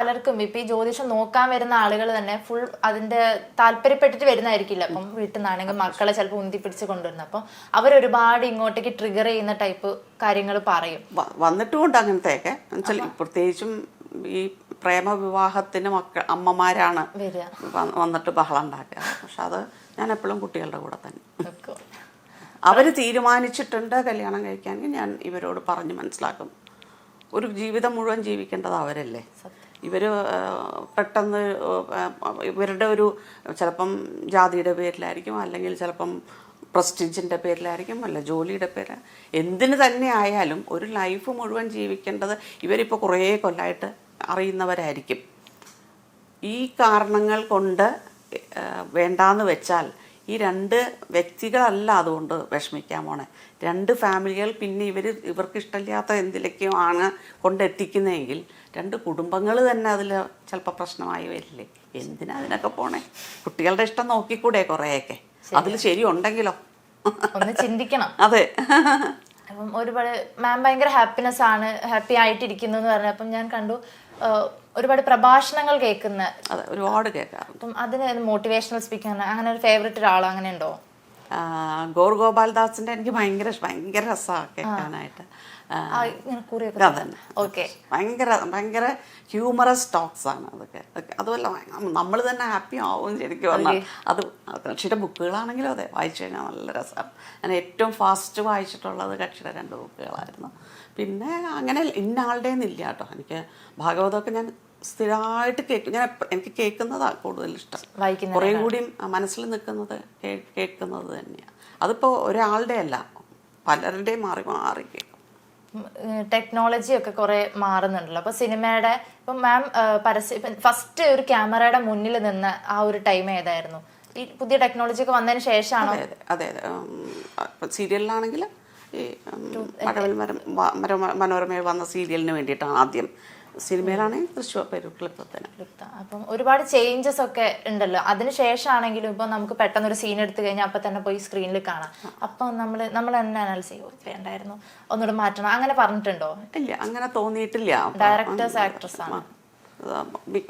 പലർക്കും ഇപ്പൊ ഈ ജ്യോതിഷം നോക്കാൻ വരുന്ന ആളുകൾ തന്നെ ഫുൾ അതിന്റെ താല്പര്യപ്പെട്ടിട്ട് വരുന്നതായിരിക്കില്ല. അപ്പം വീട്ടിൽ നിന്നാണെങ്കിൽ മക്കളെ ചിലപ്പോൾ ഉന്തി പിടിച്ച് കൊണ്ടുവരുന്നത് അവർ ഒരുപാട് ഇങ്ങോട്ടേക്ക് ട്രിഗർ ചെയ്യുന്ന ടൈപ്പ് കാര്യങ്ങൾ പറയും. വ- വന്നിട്ടുമുണ്ട് അങ്ങനത്തെയൊക്കെ. എന്നുവെച്ചാൽ പ്രത്യേകിച്ചും ഈ പ്രേമവിവാഹത്തിന് മക്ക അമ്മമാരാണ് വരിക. വ- വന്നിട്ട് ബഹളം ഉണ്ടാക്കുക. പക്ഷെ അത് ഞാൻ എപ്പോഴും കുട്ടികളുടെ കൂടെ തന്നെ. അവർ അവർ തീരുമാനിച്ചിട്ടുണ്ട് കല്യാണം കഴിക്കാൻ ഞാൻ ഇവരോട് പറഞ്ഞ് മനസ്സിലാക്കും. ഒരു ജീവിതം മുഴുവൻ ജീവിക്കേണ്ടത് അവരല്ലേ? ഇവർ പെട്ടെന്ന് ഇവരുടെ ഒരു ചിലപ്പം ജാതിയുടെ പേരിലായിരിക്കും അല്ലെങ്കിൽ ചിലപ്പം പ്രസ്റ്റീജിന്റെ പേരിലായിരിക്കും അല്ല ജോലിയുടെ പേര്. എന്തിന് തന്നെ ആയാലും ഒരു ലൈഫ് മുഴുവൻ ജീവിക്കേണ്ടത് ഇവരിപ്പോൾ കുറേ കൊല്ലമായിട്ട് അറിയുന്നവരായിരിക്കും. ഈ കാരണങ്ങൾ കൊണ്ട് വേണ്ടാന്ന് വെച്ചാൽ ഈ രണ്ട് വ്യക്തികളല്ല അതുകൊണ്ട് വിഷമിക്കാൻ പോണേ. രണ്ട് ഫാമിലികൾ പിന്നെ ഇവർ ഇവർക്കിഷ്ടമില്ലാത്ത എന്തിലേക്കും ആണ് കൊണ്ടെത്തിക്കുന്നതെങ്കിൽ രണ്ട് കുടുംബങ്ങൾ തന്നെ അതിൽ ചിലപ്പോൾ പ്രശ്നമായി വരില്ലേ? എന്തിനാ അതിനൊക്കെ പോണേ? കുട്ടികളുടെ ഇഷ്ടം നോക്കിക്കൂടെ കുറേയൊക്കെ. അതിൽ ശരിയുണ്ടെങ്കിലോ? ഒന്ന് ചിന്തിക്കണം. അതെ. അപ്പം ഒരുപാട് മാം ഭയങ്കര ഹാപ്പിനെസ് ആണ് ഹാപ്പി ആയിട്ടിരിക്കുന്നു എന്ന് പറഞ്ഞപ്പം ഞാൻ കണ്ടു ഒരുപാട് പ്രഭാഷണങ്ങൾ കേൾക്കുന്ന അതെ ഒരുപാട് കേൾക്കാം അപ്പം അതിന് മോട്ടിവേഷണൽ സ്പീക്കർ അങ്ങനെ ഒരു ഫേവററ്റ് ഒരാളോ അങ്ങനെ ഉണ്ടോ? ഗോർ ഗോപാൽദാസിന്റെ എനിക്ക് ഭയങ്കര ഭയങ്കര രസമാണ് കേൾക്കാനായിട്ട്. ഭയങ്കര ഭയങ്കര ഹ്യൂമറസ് ടോക്സ് ആണ് അതൊക്കെ. അതുമല്ല നമ്മൾ തന്നെ ഹാപ്പി ആവും ശരിക്കും പറഞ്ഞാൽ അത് കക്ഷിയുടെ ബുക്കുകളാണെങ്കിലും അതെ വായിച്ചു കഴിഞ്ഞാൽ നല്ല രസമാണ് ഞാൻ ഏറ്റവും ഫാസ്റ്റ് വായിച്ചിട്ടുള്ളത് കക്ഷിയുടെ രണ്ട് ബുക്കുകളായിരുന്നു. പിന്നെ അങ്ങനെ ഇന്ന ആളുടെ ഇല്ല കേട്ടോ. എനിക്ക് ഭാഗവതമൊക്കെ ഞാൻ സ്ഥിരമായിട്ട് കേൾക്കും ഞാൻ എനിക്ക് കേൾക്കുന്നതാണ് കൂടുതൽ ഇഷ്ടം. കുറേ കൂടിയും മനസ്സിൽ നിൽക്കുന്നത് കേൾക്കുന്നത് തന്നെയാണ് അതിപ്പോൾ ഒരാളുടെ അല്ല പലരുടെയും മാറി മാറി കേൾക്കും. ടെക്നോളജി ഒക്കെ കുറെ മാറുന്നുണ്ടല്ലോ. അപ്പൊ സിനിമയുടെ ഇപ്പൊ മാം പരസ്യ ഫസ്റ്റ് ഒരു ക്യാമറയുടെ മുന്നിൽ നിന്ന് ആ ഒരു ടൈം ഏതായിരുന്നു? ഈ പുതിയ ടെക്നോളജി ഒക്കെ വന്നതിന് ശേഷമാണോ? അതെ അതെ അതെ സീരിയലിലാണെങ്കിൽ ഈ മഴവിൽ മരം മനോരമ മനോരമയിൽ വന്ന സീരിയലിന് വേണ്ടിയിട്ടാണ് ആദ്യം സിനിമയിലാണെങ്കിൽ തൃശ്ശൂർ പെരുക്കളിപ്പത്തിന് തന്നെ അപ്പം ഒരുപാട് ചേഞ്ചസ് ഒക്കെ ഉണ്ടല്ലോ. അതിനുശേഷമാണെങ്കിലും ഇപ്പൊ നമുക്ക് പെട്ടെന്ന് ഒരു സീൻ എടുത്തു കഴിഞ്ഞാൽ അപ്പൊ തന്നെ പോയി സ്ക്രീനിൽ കാണാം. അപ്പൊ നമ്മൾ നമ്മൾ തന്നെ അനാലിസ് ചെയ്യും. വേണ്ടായിരുന്നു ഒന്നുകൂടെ മാറ്റണം. അങ്ങനെ പറഞ്ഞിട്ടുണ്ടോ? ഇല്ല അങ്ങനെ തോന്നിയിട്ടില്ല. ഡയറക്ടേഴ്സ് ആക്ട്രസ് ആണ്.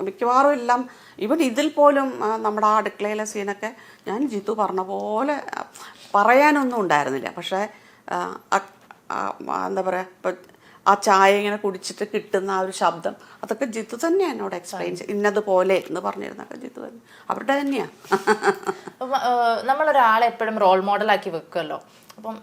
മിക്കവാറും എല്ലാം ഇവൻ ഇതിൽ പോലും നമ്മുടെ ആ അടുക്കളയിലെ സീനൊക്കെ ഞാൻ ജിത്തു പറഞ്ഞ പോലെ പറയാനൊന്നും ഉണ്ടായിരുന്നില്ല. പക്ഷേ എന്താ പറയുക ഇപ്പം ആ ചായ ഇങ്ങനെ കുടിച്ചിട്ട് കിട്ടുന്ന ആ ഒരു ശബ്ദം അതൊക്കെ ജിത്തു തന്നെയാണ് എന്നോട് എക്സ്പ്ലെയിൻ ചെയ്ത് ഇന്നതുപോലെ എന്ന് പറഞ്ഞിരുന്നൊക്കെ ജിത്തു തന്നെ. അവരുടെ തന്നെയാണ് നമ്മളൊരാളെ എപ്പോഴും റോൾ മോഡലാക്കി വെക്കുമല്ലോ അപ്പം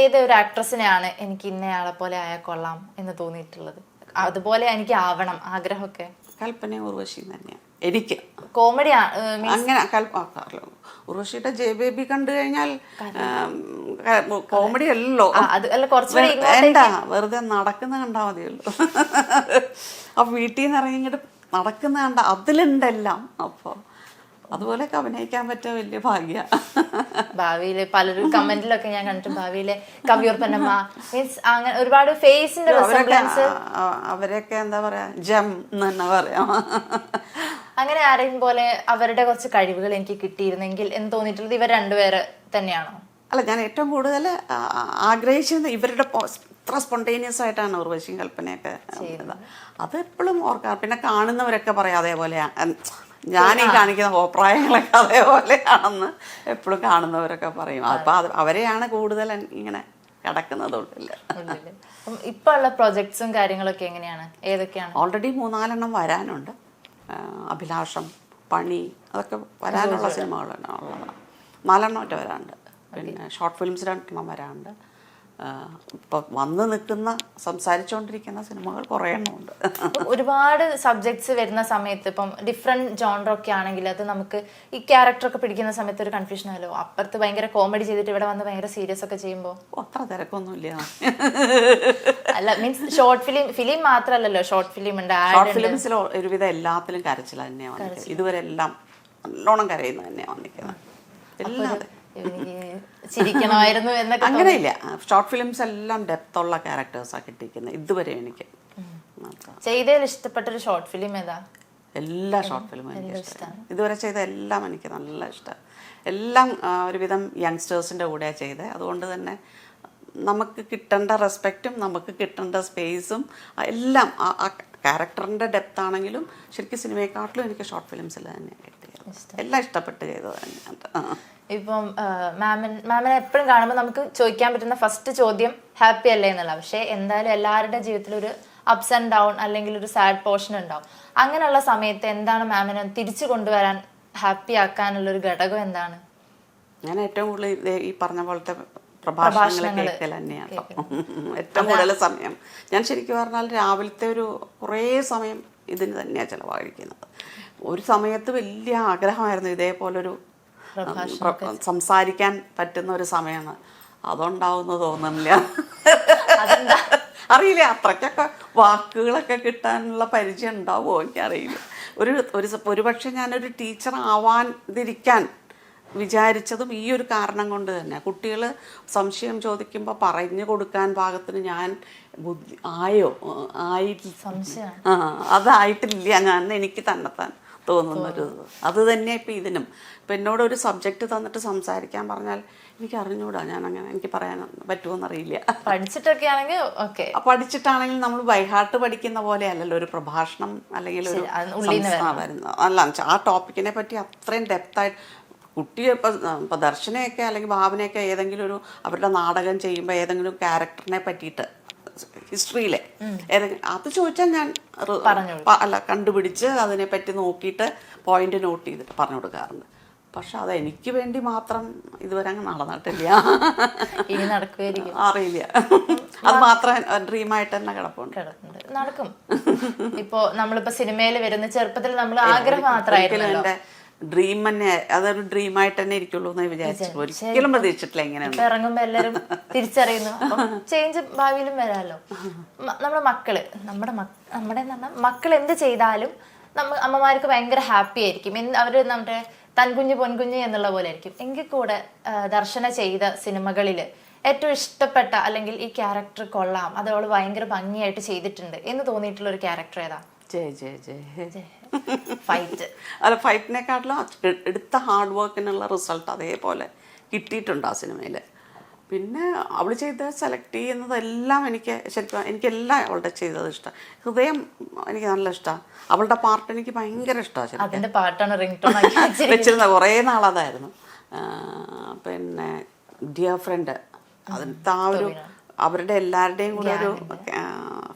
ഏതൊരു ആക്ട്രസിനെയാണ് എനിക്ക് ഇന്നയാളെ പോലെ ആയാൽ കൊള്ളാം എന്ന് തോന്നിയിട്ടുള്ളത്? അതുപോലെ എനിക്ക് ആവണം ആഗ്രഹമൊക്കെ. കൽപ്പന ഉർവശി തന്നെയാണ് എനിക്ക്. കോമഡി അങ്ങനെ കൽപ്പ ഉർവശിയുടെ ജെ ബേബി കണ്ടു കഴിഞ്ഞാൽ കോമഡി അല്ലല്ലോ എന്താ വെറുതെ നടക്കുന്ന കണ്ടാൽ മതിയല്ലോ. ആ വീട്ടിൽ നിന്ന് ഇറങ്ങി ഇങ്ങോട്ട് നടക്കുന്ന കണ്ട അതിലുണ്ടെല്ലാം. അപ്പോൾ അതുപോലെയൊക്കെ അഭിനയിക്കാൻ പറ്റിയ വലിയ ഭാഗ്യ. ഭാവിയിൽ പലരും കമന്റിലൊക്കെ ഞാൻ കണ്ടിട്ട് ഭാവിയിലെ കവിയൂർ പന്നമ്മ മീൻസ് അങ്ങനെ ഒരുപാട് ഫേസിന്റെ അവരൊക്കെ എന്താ പറയാ ജം എന്ന് തന്നെ പറയാം. അങ്ങനെ ആരെയും പോലെ അവരുടെ കുറച്ച് കഴിവുകൾ എനിക്ക് കിട്ടിയിരുന്നെങ്കിൽ എന്ന് തോന്നിയിട്ടുള്ളത് ഇവർ രണ്ടുപേര് തന്നെയാണോ? അല്ല ഞാൻ ഏറ്റവും കൂടുതൽ ആഗ്രഹിച്ചിരുന്നത് ഇവരുടെ ഇത്ര സ്പോണ്ടേനിയസ് ആയിട്ടാണ് ഉർവശിയും കൽപ്പനയൊക്കെ അത് എപ്പോഴും ഓർക്കാറ് പിന്നെ കാണുന്നവരൊക്കെ പറയാം അതേപോലെ ഞാനീ കാണിക്കുന്ന അഭിപ്രായങ്ങളൊക്കെ അതേപോലെയാണെന്ന് എപ്പോഴും കാണുന്നവരൊക്കെ പറയും. അപ്പൊ അവരെയാണ് കൂടുതൽ ഇങ്ങനെ. അപ്പം ഇപ്പൊ ഉള്ള പ്രൊജക്ട്സും കാര്യങ്ങളൊക്കെ എങ്ങനെയാണ്? ഏതൊക്കെയാണ്? ഓൾറെഡി മൂന്നാലെണ്ണം വരാനുണ്ട്. അഭിലാഷം പണി അതൊക്കെ വരാനുള്ള സിനിമകളാണ് നാലെണ്ണം ഒറ്റ വരാനുണ്ട് പിന്നെ ഷോർട്ട് ഫിലിംസ് രണ്ടെണ്ണം വരാനുണ്ട് ഇപ്പം വന്ന് നിൽക്കുന്ന സംസാരിച്ചുകൊണ്ടിരിക്കുന്ന സിനിമകൾ കുറേ എണ്ണമുണ്ട് ഒരുപാട് സബ്ജക്ട്സ് വരുന്ന സമയത്ത് ഇപ്പം ഡിഫറെന്റ് ജോണറൊക്കെ ആണെങ്കിൽ അത് നമുക്ക് ഈ ക്യാരക്ടർ ഒക്കെ പിടിക്കുന്ന സമയത്ത് ഒരു കൺഫ്യൂഷൻ ആയല്ലോ അപ്പുറത്ത് ഭയങ്കര കോമഡി ചെയ്തിട്ട് ഇവിടെ വന്ന് ഭയങ്കര സീരിയസ് ഒക്കെ ചെയ്യുമ്പോൾ അത്ര തിരക്കൊന്നുമില്ല. അല്ല മീൻസ് ഷോർട്ട് ഫിലിം ഫിലിം മാത്രമല്ലല്ലോ ഷോർട്ട് ഫിലിം ഉണ്ട് ഷോർട്ട് ഫിലിംസിൽ ഒരുവിധം എല്ലാത്തിലും കരച്ചിൽ തന്നെയാണ് ഇതുവരെ എല്ലാം നല്ലോണം കരയുന്നത് തന്നെയാണ് വന്നിരിക്കുന്നത്. എല്ലാം. എനിക്ക് ചിരിക്കണമായിരുന്നു എന്നൊക്കെ അങ്ങനെയില്ല. ഷോർട്ട് ഫിലിംസ് എല്ലാം ഡെപ്ത് ഡെപ്തുള്ള ക്യാരക്ടേഴ്സാണ് കിട്ടിയിരിക്കുന്നത്. ഇതുവരെ എനിക്ക്. ചെയ്തതിൽ ഇഷ്ടപ്പെട്ട ഒരു ഷോർട്ട് ഫിലിം ഏതാ? എല്ലാ ഷോർട്ട് ഫിലിമും എനിക്ക് ഇഷ്ടമാണ് ഇതുവരെ ചെയ്ത എല്ലാം എനിക്ക് നല്ല ഇഷ്ടമാണ് എല്ലാം ഒരുവിധം യങ്സ്റ്റേഴ്സിന്റെ കൂടെയാണ് ചെയ്തത് അതുകൊണ്ട് തന്നെ നമുക്ക് കിട്ടേണ്ട റെസ്പെക്റ്റും നമുക്ക് കിട്ടേണ്ട സ്പേസും എല്ലാം ആ- ക്യാരക്ടറിന്റെ ഡെപ്ത് ആണെങ്കിലും ശരിക്കും സിനിമയെക്കാട്ടിലും എനിക്ക് ഷോർട്ട് ഫിലിംസ് എല്ലാം കിട്ടിയത് എല്ലാം ഇഷ്ടപ്പെട്ട് ചെയ്തത്. ഇപ്പം മാമൻ മാമിനെ എപ്പോഴും കാണുമ്പോൾ നമുക്ക് ചോദിക്കാൻ പറ്റുന്ന ഫസ്റ്റ് ചോദ്യം ഹാപ്പി അല്ലേ എന്നുള്ള. പക്ഷേ എന്തായാലും എല്ലാവരുടെ ജീവിതത്തിൽ ഒരു അപ്സ് ആൻഡ് ഡൗൺ അല്ലെങ്കിൽ ഒരു സാഡ് പോർഷൻ ഉണ്ടാവും. അങ്ങനെയുള്ള സമയത്ത് എന്താണ് മാമിനെ തിരിച്ചു കൊണ്ടുവരാൻ ഹാപ്പി ആക്കാനുള്ള ഒരു ഘടകം എന്താണ്? ഞാൻ ഏറ്റവും കൂടുതൽ ഈ പറഞ്ഞ പോലത്തെ പ്രഭാഷണങ്ങൾ കേൾക്കൽ തന്നെയാണ്. ഏറ്റവും കൂടുതൽ സമയം. ഞാൻ ശരിക്കും പറഞ്ഞാൽ രാവിലത്തെ ഒരു കുറേ സമയം ഇതിന് തന്നെയാണ് ചിലവഴിക്കുന്നത്. ഒരു സമയത്ത് വലിയ ആഗ്രഹമായിരുന്നു ഇതേപോലൊരു സംസാരിക്കാൻ പറ്റുന്ന ഒരു സമയമാണ്. അതുണ്ടാവുമെന്ന് തോന്നുന്നില്ല. അറിയില്ല. അത്രയ്ക്കൊക്കെ വാക്കുകളൊക്കെ കിട്ടാനുള്ള പരിചയം ഉണ്ടാവുമോ എനിക്കറിയില്ല. ഒരു ഒരു ഒരുപക്ഷെ ഞാനൊരു ടീച്ചർ ആവാതിരിക്കാൻ വിചാരിച്ചതും ഈ ഒരു കാരണം കൊണ്ട് തന്നെ. കുട്ടികൾ സംശയം ചോദിക്കുമ്പോൾ പറഞ്ഞു കൊടുക്കാൻ ഭാഗത്തിന് ഞാൻ ബുദ്ധി ആയോ? ആയിട്ട് സംശയം ആ അതായിട്ടില്ല ഞാൻ. എനിക്ക് തന്നെത്താൻ. തോന്നുന്നൊരു. അത് തന്നെ ഇപ്പം ഇതിനും. ഇപ്പം എന്നോട് ഒരു സബ്ജക്റ്റ് തന്നിട്ട് സംസാരിക്കാൻ പറഞ്ഞാൽ എനിക്ക് അറിഞ്ഞുകൂടാ ഞാൻ അങ്ങനെ എനിക്ക് പറയാൻ പറ്റുമോന്നറിയില്ല പഠിച്ചിട്ടൊക്കെ ആണെങ്കിൽ ഓക്കെ പഠിച്ചിട്ടാണെങ്കിൽ നമ്മൾ ബൈഹാർട്ട് പഠിക്കുന്ന പോലെ അല്ലല്ലോ ഒരു പ്രഭാഷണം അല്ലെങ്കിൽ ഒരു വരുന്നത്. അല്ല ആ ടോപ്പിക്കിനെ പറ്റി അത്രയും ഡെപ്തായിട്ട് കുട്ടി ഇപ്പം ഇപ്പം ദർശനയൊക്കെ അല്ലെങ്കിൽ ഭാവനയൊക്കെ ഏതെങ്കിലും ഒരു അവരുടെ നാടകം ചെയ്യുമ്പോൾ ഏതെങ്കിലും ക്യാരക്ടറിനെ പറ്റിയിട്ട് ഹിസ്റ്ററിയിലെ. ഏതെങ്കിലും അത് ചോദിച്ചാൽ ഞാൻ അല്ല കണ്ടുപിടിച്ച് അതിനെപ്പറ്റി നോക്കിയിട്ട് പോയിന്റ് നോട്ട് ചെയ്തിട്ട് പറഞ്ഞു കൊടുക്കാറുണ്ട്. പക്ഷെ അത് എനിക്ക് വേണ്ടി മാത്രം ഇതുവരെ അങ്ങ് നടന്നിട്ടില്ല. ഇനി നടക്കുമായിരിക്കും. അറിയില്ല. അത് മാത്രം ഡ്രീമായിട്ട് തന്നെ കിടപ്പുണ്ട്. നടക്കും. ഇപ്പോ നമ്മളിപ്പോ സിനിമയിൽ വരുന്ന ചെറുപ്പത്തിൽ നമ്മൾ ആഗ്രഹം എന്റെ ഡ്രീം തന്നെ അതൊരു ഡ്രീം ആയിട്ട് തന്നെ ഇരിക്കുള്ളൂ എന്ന് വിചാരിച്ചു. ഒരിക്കലും പ്രതീക്ഷിച്ചിട്ടില്ല എങ്ങനെയാണ് ഇപ്പൊ ഇറങ്ങുമ്പോ എല്ലാരും തിരിച്ചറിയുന്നു. ചേഞ്ച് ഭാവിയിലും വരാമല്ലോ നമ്മുടെ മക്കൾ നമ്മുടെ നമ്മുടെ മക്കൾ എന്ത് ചെയ്താലും നമ്മ അമ്മമാർക്ക് ഭയങ്കര ഹാപ്പി ആയിരിക്കും. അവർ നമ്മുടെ തൻകുഞ്ഞ് പൊൻകുഞ്ഞ് എന്നുള്ള പോലെ ആയിരിക്കും. എങ്കിൽ കൂടെ ദർശന ചെയ്ത സിനിമകളിൽ ഏറ്റവും ഇഷ്ടപ്പെട്ട അല്ലെങ്കിൽ ഈ ക്യാരക്ടർ കൊള്ളാം അത് അവൾ ഭയങ്കര ഭംഗിയായിട്ട് ചെയ്തിട്ടുണ്ട് എന്ന് തോന്നിയിട്ടുള്ള ഒരു ക്യാരക്ടർ ഏതാ? ജയ ജയ് ജയ്. ഫൈറ്റ്. അല്ല ഫൈറ്റിനെക്കാട്ടിലും എടുത്ത ഹാർഡ് വർക്കിനുള്ള റിസൾട്ട് അതേപോലെ കിട്ടിയിട്ടുണ്ട് ആ സിനിമയിൽ പിന്നെ അവൾ ചെയ്ത സെലക്ട് ചെയ്യുന്നതെല്ലാം എനിക്ക് ശരിക്കും എനിക്കെല്ലാം അവളുടെ ചെയ്തത് ഇഷ്ടം. ഹൃദയം എനിക്ക് നല്ല ഇഷ്ടമാണ് അവളുടെ പാർട്ട് എനിക്ക് ഭയങ്കര ഇഷ്ടമാണ് പാട്ടാണ്. വെച്ചിരുന്ന കുറേ നാളതായിരുന്നു. പിന്നെ ഡിയർ ഫ്രണ്ട് അതിനകത്ത് ആ ഒരു അവരുടെ എല്ലാവരുടെയും കൂടെ ഒരു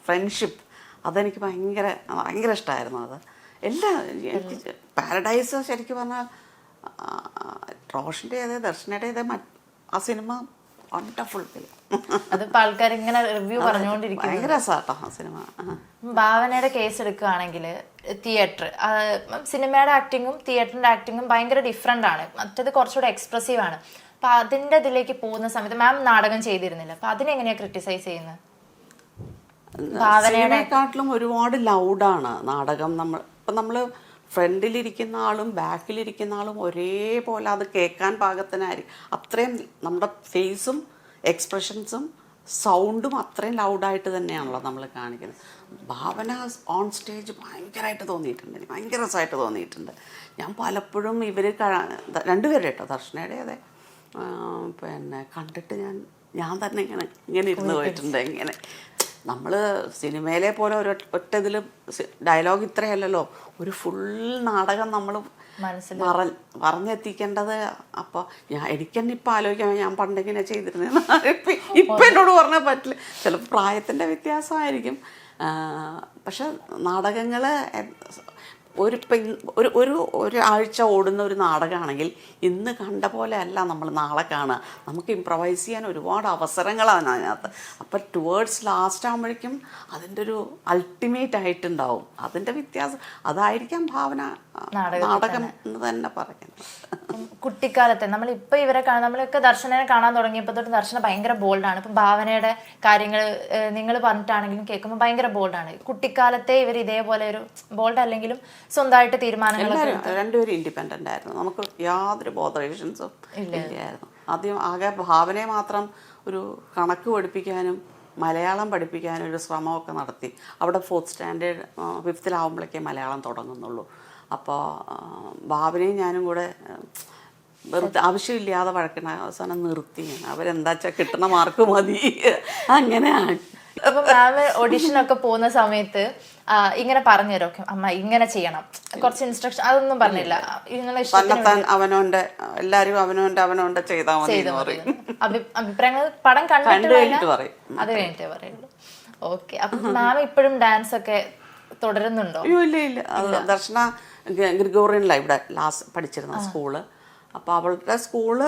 ഫ്രണ്ട്ഷിപ്പ്. അതെനിക്ക് ഭയങ്കര ഭയങ്കര ഇഷ്ടമായിരുന്നു അത്. എല്ലാ എനിക്ക് പാരഡൈസ് ശരിക്കും പറഞ്ഞാൽ റോഷന്റെ അതേ ദർശനയുടെ അതേ ആ സിനിമ വണ്ടർഫുൾ ഫിലിം അതിപ്പോ ആൾക്കാർ ഇങ്ങനെ റിവ്യൂ പറഞ്ഞുകൊണ്ടിരിക്കും ഭയങ്കര രസമാട്ടോ ആ സിനിമ. ഭാവനയുടെ കേസ് എടുക്കുകയാണെങ്കിൽ തിയേറ്റർ സിനിമയുടെ ആക്ടിങ്ങും തിയേറ്ററിന്റെ ആക്ടിങ്ങും ഭയങ്കര ഡിഫറെന്റ് ആണ്. മറ്റേത് കുറച്ചുകൂടെ എക്സ്പ്രസീവ് ആണ്. അപ്പൊ അതിന്റെ ഇതിലേക്ക് പോകുന്ന സമയത്ത് മാം നാടകം ചെയ്തിരുന്നില്ല. അപ്പൊ അതിനെങ്ങനെയാ ക്രിട്ടിസൈസ് ചെയ്യുന്നത് സിനിമയെക്കാട്ടിലും ഒരുപാട് ലൗഡാണ് നാടകം നമ്മൾ ഇപ്പം നമ്മൾ ഫ്രണ്ടിലിരിക്കുന്ന ആളും ബാക്കിലിരിക്കുന്ന ആളും ഒരേപോലെ അത് കേൾക്കാൻ പാകത്തിനായിരിക്കും. അത്രയും നമ്മുടെ ഫേസും എക്സ്പ്രഷൻസും സൗണ്ടും അത്രയും ലൗഡായിട്ട് തന്നെയാണല്ലോ നമ്മൾ കാണിക്കുന്നത്. ഭാവന ഓൺ സ്റ്റേജ് ഭയങ്കരമായിട്ട് തോന്നിയിട്ടുണ്ട്. എനിക്ക് ഭയങ്കര രസമായിട്ട് തോന്നിയിട്ടുണ്ട്. ഞാൻ പലപ്പോഴും ഇവർ രണ്ടുപേരും കേട്ടോ ദർശനയുടെ അതെ. പിന്നെ കണ്ടിട്ട് ഞാൻ ഞാൻ തന്നെ ഇങ്ങനെ ഇങ്ങനെ ഇരുന്ന് പോയിട്ടുണ്ട് ഇങ്ങനെ. നമ്മൾ സിനിമയിലെ പോലെ ഒരു ഒറ്റ ഇതിൽ ഡയലോഗ് ഇത്രയല്ലല്ലോ. ഒരു ഫുൾ നാടകം നമ്മൾ മനസ്സിൽ പറ പറഞ്ഞെത്തിക്കേണ്ടത് അപ്പോൾ ഞാൻ എനിക്കെന്നെ ഇപ്പം ആലോചിക്കാൻ ഞാൻ പണ്ടെങ്ങനെ ചെയ്തിരുന്നതെന്ന് ഇപ്പം ഇപ്പം എന്നോട് പറഞ്ഞാൽ പറ്റില്ല. ചിലപ്പോൾ പ്രായത്തിന്റെ വ്യത്യാസമായിരിക്കും. പക്ഷെ നാടകങ്ങൾ ഒരു പെൺ ഒരു ഒരു ഒരാഴ്ച ഓടുന്ന ഒരു നാടകമാണെങ്കിൽ ഇന്ന് കണ്ട പോലെ അല്ല നമ്മൾ നാളെ കാണുക. നമുക്ക് ഇമ്പ്രവൈസ് ചെയ്യാൻ ഒരുപാട് അവസരങ്ങളാണ് അതിനകത്ത്. അപ്പം ടുവേർഡ്സ് ലാസ്റ്റ് ആകുമ്പോഴേക്കും അതിന്റെ ഒരു അൾട്ടിമേറ്റ് ആയിട്ടുണ്ടാവും. അതിന്റെ വ്യത്യാസം അതായിരിക്കാം ഭാവന നാടകം എന്ന് തന്നെ പറയുന്നത്. കുട്ടിക്കാലത്തെ നമ്മൾ ഇപ്പൊ ഇവരെ കാണാൻ നമ്മളൊക്കെ ദർശനം കാണാൻ തുടങ്ങിയപ്പോൾ തൊട്ട് ദർശന ഭയങ്കര ബോൾഡാണ് ഇപ്പം ഭാവനയുടെ കാര്യങ്ങൾ നിങ്ങൾ പറഞ്ഞിട്ടാണെങ്കിലും കേൾക്കുമ്പോൾ ഭയങ്കര ബോൾഡാണ് കുട്ടിക്കാലത്തെ ഇവർ ഇതേപോലെ ഒരു ബോൾഡ് അല്ലെങ്കിലും സ്വന്തമായിട്ട് തീരുമാനങ്ങൾ രണ്ടുപേരും ഇൻഡിപെൻഡന്റ് ആയിരുന്നു. നമുക്ക് യാതൊരു ബോധറേഷൻസും ഇല്ലായിരുന്നു. ആദ്യം ആകെ ഭാവനയെ മാത്രം ഒരു കണക്ക് പഠിപ്പിക്കാനും മലയാളം പഠിപ്പിക്കാനും ഒരു ശ്രമമൊക്കെ നടത്തി. അവിടെ ഫോർത്ത് സ്റ്റാൻഡേർഡ് ഫിഫ്ത്തിലാവുമ്പോഴേക്കേ മലയാളം തുടങ്ങുന്നുള്ളൂ. അപ്പോൾ ഭാവനയും ഞാനും കൂടെ വെറുതെ ആവശ്യമില്ലാതെ വഴക്കണ അവസാനം നിർത്തി. അവരെന്താ വെച്ചാൽ കിട്ടുന്ന മാർക്ക് മതി. അങ്ങനെ അപ്പൊ മാം ഓഡിഷൻ ഒക്കെ പോകുന്ന സമയത്ത് ഇങ്ങനെ പറഞ്ഞു തരും അമ്മ ഇങ്ങനെ ചെയ്യണം. കുറച്ച് ഇൻസ്ട്രക്ഷൻ അതൊന്നും പറഞ്ഞില്ല. നിങ്ങളെ ഇഷ്ടത്തിന് അവനോന്റെ എല്ലാരും അവനോന്റെ അവനോന്റെ ചെയ്താൽ മതി ചെയ്തു എന്ന് പറയും. അഭിപ്രായങ്ങൾ പടം കണ്ടിട്ട് കണ്ടു കഴിഞ്ഞിട്ട് വേണം- പറയും അത് കഴിഞ്ഞിട്ടേ പറയുള്ളൂ. ഓക്കെ അപ്പൊ മാം ഇപ്പോഴും ഡാൻസ് ഒക്കെ തുടരുന്നുണ്ടോ? അയ്യോ ഇല്ല ഇല്ല. അത് ദർശന ഗ്രിഗോറിയനിലാണ് ഇവിടെ ലാസ്റ്റ് പഠിച്ചിരുന്ന സ്കൂൾ അപ്പോൾ അവളുടെ സ്കൂൾ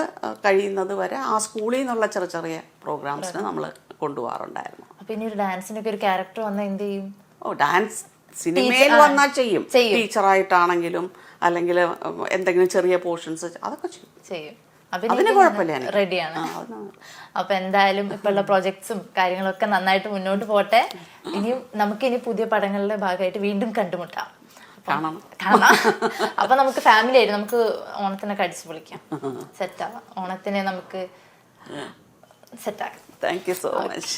കഴിയുന്നത് വരെ ആ സ്കൂളിൽ നിന്നുള്ള ചെറിയ ചെറിയ പ്രോഗ്രാംസിന് നമ്മൾ കൊണ്ടുപോകാറുണ്ടായിരുന്നു. പിന്നെ ഇനി ഒരു ഡാൻസിനൊക്കെ ഒരു ക്യാരക്ടർ വന്നാൽ എന്ത് ചെയ്യും? ഓ ഡാൻസ് സിനിമയിൽ വന്നാൽ ചെയ്യും. ടീച്ചറായിട്ടാണെങ്കിലും അല്ലെങ്കിൽ എന്തെങ്കിലും ചെറിയ പോർഷൻസ് അതൊക്കെ ചെയ്യും. ചെയ്യും. അതിന് കുഴപ്പമില്ല റെഡിയാണ് അപ്പൊ എന്തായാലും ഇപ്പോഴുള്ള പ്രോജക്ട്സും കാര്യങ്ങളൊക്കെ നന്നായിട്ട് മുന്നോട്ട് പോട്ടെ. ഇനിയും നമുക്ക് ഇനി പുതിയ പടങ്ങളുടെ ഭാഗമായിട്ട് വീണ്ടും കണ്ടുമുട്ടാം. കാണണം. കാണാം അപ്പൊ നമുക്ക് ഫാമിലി ആയിട്ട് നമുക്ക് ഓണത്തിനൊക്കെ അടിച്ചു പൊളിക്കാം. സെറ്റാവാം ഓണത്തിന് നമുക്ക് സെറ്റാക്കാം താങ്ക് യു സോ മച്ച്